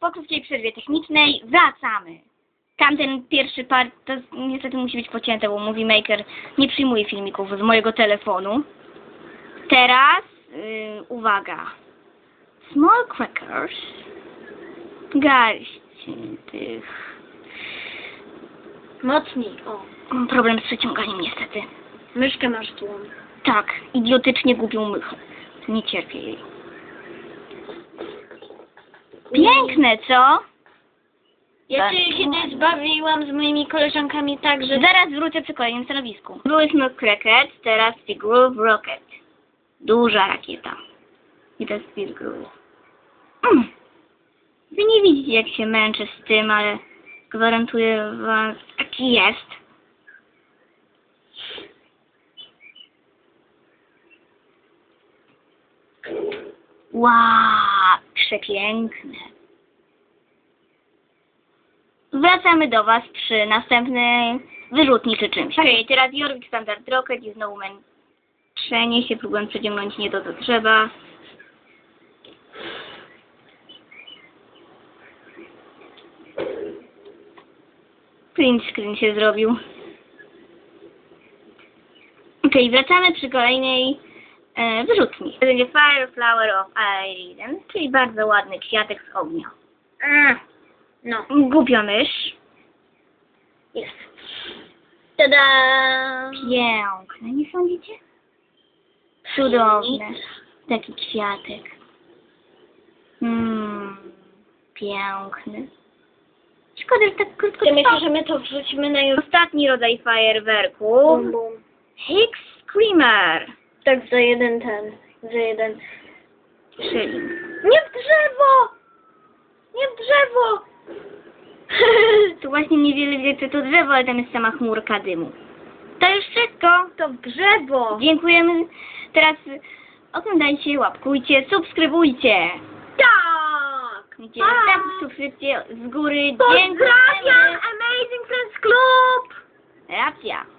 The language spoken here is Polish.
Po krótkiej przerwie technicznej wracamy. Tamten pierwszy part to niestety musi być pocięte, bo Movie Maker nie przyjmuje filmików z mojego telefonu. Teraz, yy, uwaga. Small crackers. Garść tych. Mocniej, o. Mam problem z przeciąganiem niestety. Myszkę masz tu. Tak, idiotycznie gubią mychę. Nie cierpię jej. Piękne, co? Ja się kiedyś bawiłam z moimi koleżankami tak, że... Zaraz wrócę przy kolejnym stanowisku. Byłyśmy Cricket, teraz Groove Rocket. Duża rakieta. I to jest Groove. Mm. Wy nie widzicie, jak się męczę z tym, ale gwarantuję was, jaki jest. Wow, przepiękne. Wracamy do Was przy następnej wyrzutni czy czymś. Okej, teraz Jorvik Standard Rocket i znowu męczenie się, próbując przeciągnąć nie to, co trzeba. Print screen się zrobił. Okej, wracamy przy kolejnej e, wyrzutni. To będzie Fire Flower of Aiden, czyli bardzo ładny kwiatek z ognia. A, no, Głupio mysz. jest. Tada! Piękne, nie sądzicie? Cudowne. Taki kwiatek. Mmm, piękny. Szkoda, że tak krótko trwa. myślę, że my to wrzucimy na YouTube. Ostatni rodzaj fajerwerku. Bum, bum. Higgs Screamer. Tak, za jeden ten, za jeden. Nie w drzewo! Nie w drzewo! tu właśnie niewiele widać, co to drzewo, ale tam jest sama chmurka dymu. To już wszystko. To w drzewo! Dziękujemy. Teraz oglądajcie, łapkujcie, subskrybujcie. Tak! Widzicie, Pa! tak, subskrypcje z góry. Pozdrawiam Dziękujemy. Amazing Friends Club! Racja.